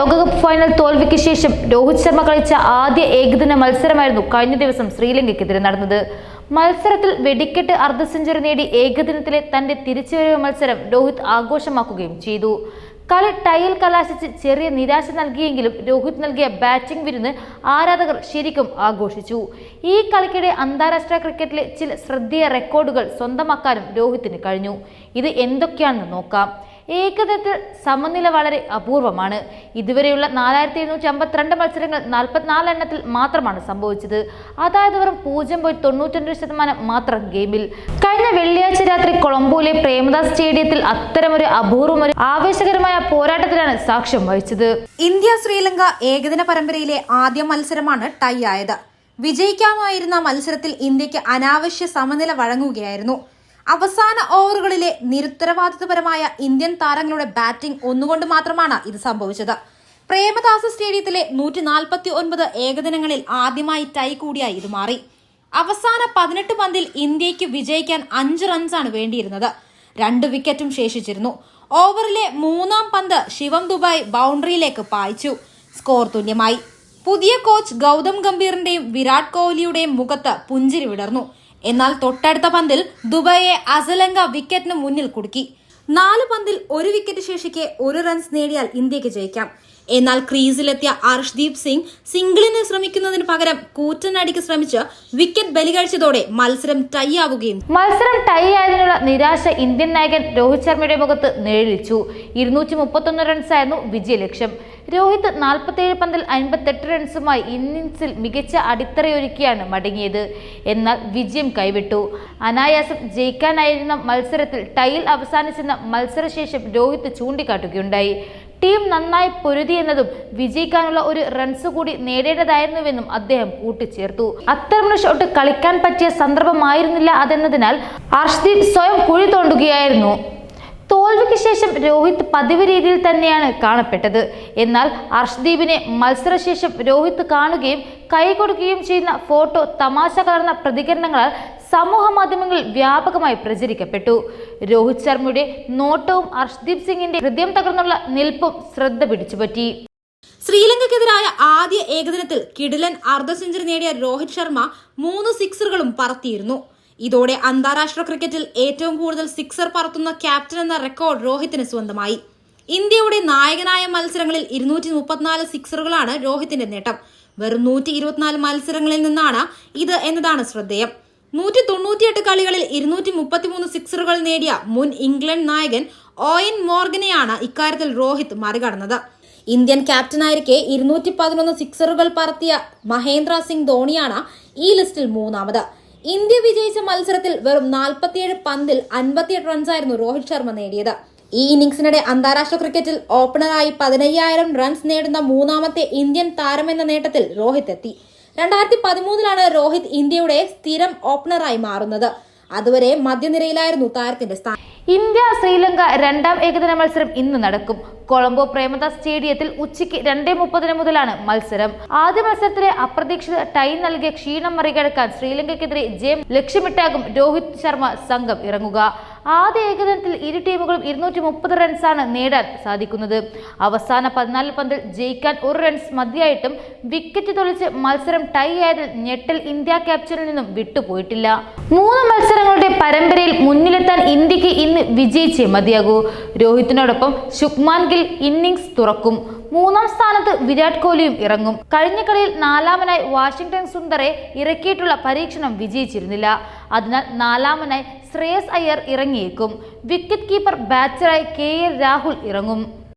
ലോകകപ്പ് ഫൈനൽ തോൽവിക്ക് ശേഷം രോഹിത് ശർമ്മ കളിച്ച ആദ്യ ഏകദിന മത്സരമായിരുന്നു കഴിഞ്ഞ ദിവസം ശ്രീലങ്കയ്ക്കെതിരെ നടന്നത്. മത്സരത്തിൽ വെടിക്കെട്ട് അർദ്ധ സെഞ്ചുറി നേടി ഏകദിനത്തിലെ തന്റെ തിരിച്ചുവരവ് മത്സരം രോഹിത് ആഘോഷമാക്കുകയും ചെയ്തു. കളി ടൈൽ കലാശിച്ച് ചെറിയ നിരാശ നൽകിയെങ്കിലും രോഹിത് നൽകിയ ബാറ്റിംഗ് വിരുന്ന് ആരാധകർ ശരിക്കും ആഘോഷിച്ചു. ഈ കളിക്കിടെ അന്താരാഷ്ട്ര ക്രിക്കറ്റിലെ ചില ശ്രദ്ധേയ റെക്കോർഡുകൾ സ്വന്തമാക്കാനും രോഹിത്തിന് കഴിഞ്ഞു. ഇത് എന്തൊക്കെയാണെന്ന് നോക്കാം. ഏകദിനത്തിൽ സമനില വളരെ അപൂർവമാണ്. ഇതുവരെയുള്ള നാലായിരത്തി എഴുന്നൂറ്റി അമ്പത്തിരണ്ട് മത്സരങ്ങൾ നാൽപ്പത്തിനാല് എണ്ണത്തിൽ മാത്രമാണ് സംഭവിച്ചത്. അതായത് വെറും പൂജ്യം പോയി തൊണ്ണൂറ്റി ശതമാനം മാത്രം ഗെയിമിൽ. കഴിഞ്ഞ വെള്ളിയാഴ്ച രാത്രി കൊളംബോയിലെ പ്രേമദാസ് സ്റ്റേഡിയത്തിൽ അത്തരമൊരു അപൂർവമൊരു ആവേശകരമായ പോരാട്ടത്തിലാണ് സാക്ഷ്യം വഹിച്ചത്. ഇന്ത്യ ശ്രീലങ്ക ഏകദിന പരമ്പരയിലെ ആദ്യ മത്സരമാണ് ടൈ ആയത്. വിജയിക്കാമായിരുന്ന മത്സരത്തിൽ ഇന്ത്യയ്ക്ക് അനാവശ്യ സമനില വഴങ്ങുകയായിരുന്നു. അവസാന ഓവറുകളിലെ നിരുത്തരവാദിത്വപരമായ ഇന്ത്യൻ താരങ്ങളുടെ ബാറ്റിംഗ് ഒന്നുകൊണ്ട് മാത്രമാണ് ഇത് സംഭവിച്ചത്. പ്രേമദാസ സ്റ്റേഡിയത്തിലെ നൂറ്റി നാൽപ്പത്തി ഒൻപത് ഏകദിനങ്ങളിൽ ആദ്യമായി ടൈ കൂടിയായി ഇത് മാറി. അവസാന പതിനെട്ട് പന്തിൽ ഇന്ത്യയ്ക്ക് വിജയിക്കാൻ അഞ്ച് റൺസാണ് വേണ്ടിയിരുന്നത്. രണ്ട് വിക്കറ്റും ശേഷിച്ചിരുന്നു. ഓവറിലെ മൂന്നാം പന്ത് ശിവം ദുബായ് ബൗണ്ടറിയിലേക്ക് പായിച്ചു. സ്കോർ തുല്യമായി. പുതിയ കോച്ച് ഗൗതം ഗംഭീറിന്റെയും വിരാട് കോഹ്ലിയുടെയും മുഖത്ത് പുഞ്ചിരി വിടർന്നു. എന്നാൽ തൊട്ടടുത്ത പന്തിൽ ദുബായെ അസലങ്ക വിക്കറ്റിന് മുന്നിൽ കുടുക്കി. നാല് പന്തിൽ ഒരു വിക്കറ്റ് ശേഷിക്കെ ഒരു റൺസ് നേടിയാൽ ഇന്ത്യയ്ക്ക് ജയിക്കാം. എന്നാൽ ക്രീസിലെത്തിയ അർഷ്ദീപ് സിംഗ് സിംഗിളിന് ശ്രമിക്കുന്നതിന് പകരം കൂറ്റനടിക്ക് ശ്രമിച്ച് വിക്കറ്റ് ബലികഴിച്ചതോടെ മത്സരം ടൈ ആവുകയും മത്സരം ടൈ ആയതിനുള്ള നിരാശ ഇന്ത്യൻ നായകൻ രോഹിത് ശർമ്മയുടെ മുഖത്ത് നേഴിച്ചു ഇരുന്നൂറ്റി മുപ്പത്തൊന്ന് റൺസായിരുന്നു വിജയലക്ഷ്യം. രോഹിത് നാൽപ്പത്തേഴ് പന്തിൽ അൻപത്തെട്ട് റൺസുമായി ഇന്നിംഗ്സിൽ മികച്ച അടിത്തറയൊരുക്കിയാണ് മടങ്ങിയത്. എന്നാൽ വിജയം കൈവിട്ടു. അനായാസം ജയിക്കാനായിരുന്ന മത്സരത്തിൽ ടൈൽ അവസാനിച്ചെന്ന മത്സരശേഷം രോഹിത് ചൂണ്ടിക്കാട്ടുകയുണ്ടായി. ടീം നന്നായി പൊരുതി എന്നതും വിജയിക്കാനുള്ള ഒരു റൺസ് കൂടി നേടേണ്ടതായിരുന്നുവെന്നും അദ്ദേഹം കൂട്ടിച്ചേർത്തു. അത്തരമൊരു ഷോട്ട് കളിക്കാൻ പറ്റിയ സന്ദർഭമായിരുന്നില്ല അതെന്നതിനാൽ അർഷ്ദീപ് സ്വയം കുഴി തോണ്ടുകയായിരുന്നു. തോൽവിക്ക് ശേഷം രോഹിത് പതിവ് രീതിയിൽ തന്നെയാണ് കാണപ്പെട്ടത്. എന്നാൽ അർഷ്ദീപിനെ മത്സരശേഷം രോഹിത് കാണുകയും കൈ കൊടുക്കുകയും ചെയ്യുന്ന ഫോട്ടോ തമാശ കലർന്ന പ്രതികരണങ്ങളാൽ സമൂഹ മാധ്യമങ്ങളിൽ വ്യാപകമായി പ്രചരിക്കപ്പെട്ടു. രോഹിത് ശർമ്മയുടെ നോട്ടവും അർഷ്ദീപ് സിംഗിന്റെ ഹൃദയം തകർന്നുള്ള നിൽപ്പും ശ്രദ്ധ പിടിച്ചുപറ്റി. ശ്രീലങ്കയ്ക്കെതിരായ ആദ്യ ഏകദിനത്തിൽ കിടിലൻ അർദ്ധ സെഞ്ചുറി നേടിയ രോഹിത് ശർമ്മ മൂന്ന് സിക്സറുകളും പറത്തിയിരുന്നു. ഇതോടെ അന്താരാഷ്ട്ര ക്രിക്കറ്റിൽ ഏറ്റവും കൂടുതൽ സിക്സർ പറത്തുന്ന ക്യാപ്റ്റൻ എന്ന റെക്കോർഡ് രോഹിത്തിന് സ്വന്തമായി. ഇന്ത്യയുടെ നായകനായ മത്സരങ്ങളിൽ ഇരുന്നൂറ്റി മുപ്പത്തിനാല് സിക്സറുകളാണ് രോഹിത്തിന്റെ നേട്ടം. വെറും നൂറ്റി ഇരുപത്തിനാല് മത്സരങ്ങളിൽ നിന്നാണ് ഇത് എന്നതാണ് ശ്രദ്ധേയം. നൂറ്റി തൊണ്ണൂറ്റിയെട്ട് കളികളിൽ ഇരുന്നൂറ്റി മുപ്പത്തിമൂന്ന് സിക്സറുകൾ നേടിയ മുൻ ഇംഗ്ലണ്ട് നായകൻ ഓയൻ മോർഗനെയാണ് ഇക്കാര്യത്തിൽ രോഹിത് മറികടന്നത്. ഇന്ത്യൻ ക്യാപ്റ്റനായിരിക്കെ ഇരുന്നൂറ്റി പതിനൊന്ന് സിക്സറുകൾ പറത്തിയ മഹേന്ദ്ര സിംഗ് ധോണിയാണ് ഈ ലിസ്റ്റിൽ മൂന്നാമത്. ഇന്ത്യ വിജയിച്ച മത്സരത്തിൽ വെറും നാൽപ്പത്തിയേഴ് പന്തിൽ അൻപത്തിയെട്ട് റൺസായിരുന്നു രോഹിത് ശർമ്മ നേടിയത്. ഈ ഇന്നിംഗ്സിനിടെ അന്താരാഷ്ട്ര ക്രിക്കറ്റിൽ ഓപ്പണറായി പതിനയ്യായിരം റൺസ് നേടുന്ന മൂന്നാമത്തെ ഇന്ത്യൻ താരമെന്ന നേട്ടത്തിൽ രോഹിത് എത്തി. രണ്ടായിരത്തി പതിമൂന്നിലാണ് രോഹിത് ഇന്ത്യയുടെ സ്ഥിരം ഓപ്പണറായി മാറുന്നത്. അതുവരെ മധ്യനിരയിലായിരുന്നു താരത്തിന്റെ സ്ഥാനം. ഇന്ത്യ ശ്രീലങ്ക രണ്ടാം ഏകദിന മത്സരം ഇന്ന് നടക്കും. കൊളംബോ പ്രേമദാസ് സ്റ്റേഡിയത്തിൽ ഉച്ചയ്ക്ക് രണ്ടേ മുപ്പതിന് മുതലാണ് മത്സരം. ആദ്യ മത്സരത്തിലെ അപ്രതീക്ഷിത ടൈ നൽകിയ ക്ഷീണം മറികടക്കാൻ ശ്രീലങ്കയ്ക്കെതിരെ ജയം ലക്ഷ്യമിട്ടാകും രോഹിത് ശർമ്മ സംഘം ഇറങ്ങുക. ആദ്യ ഏകദിനത്തിൽ ഇരു ടീമുകളും ഇരുന്നൂറ്റി മുപ്പത് റൺസാണ് നേടാൻ സാധിക്കുന്നത്. അവസാന പതിനാല് പന്തിൽ ജയിക്കാൻ ഒരു റൺസ് മതിയായിട്ടും വിക്കറ്റ് തൊളിച്ച് മത്സരം ടൈ ആയതിൽ ഞെട്ടൽ ഇന്ത്യ ക്യാപ്റ്റനിൽ നിന്നും വിട്ടുപോയിട്ടില്ല. മൂന്ന് മത്സരങ്ങളുടെ പരമ്പരയിൽ മുന്നിലെത്താൻ ഇന്ത്യയ്ക്ക് ഇന്ന് വിജയിച്ചേ മതിയാകൂ. രോഹിത്തിനോടൊപ്പം ശുക്മാൻ ഗിൽ ഇന്നിംഗ്സ് തുറക്കും. മൂന്നാം സ്ഥാനത്ത് വിരാട് കോഹ്ലിയും ഇറങ്ങും. കഴിഞ്ഞ കളിയിൽ നാലാമനായി വാഷിംഗ്ടൺ സുന്ദറെ ഇറക്കിയിട്ടുള്ള പരീക്ഷണം വിജയിച്ചിരുന്നില്ല. അതിനാൽ നാലാമനായി ശ്രേയസ് അയ്യർ ഇറങ്ങിയേക്കും. വിക്കറ്റ് കീപ്പർ ബാറ്ററായി കെ എൽ രാഹുൽ ഇറങ്ങും.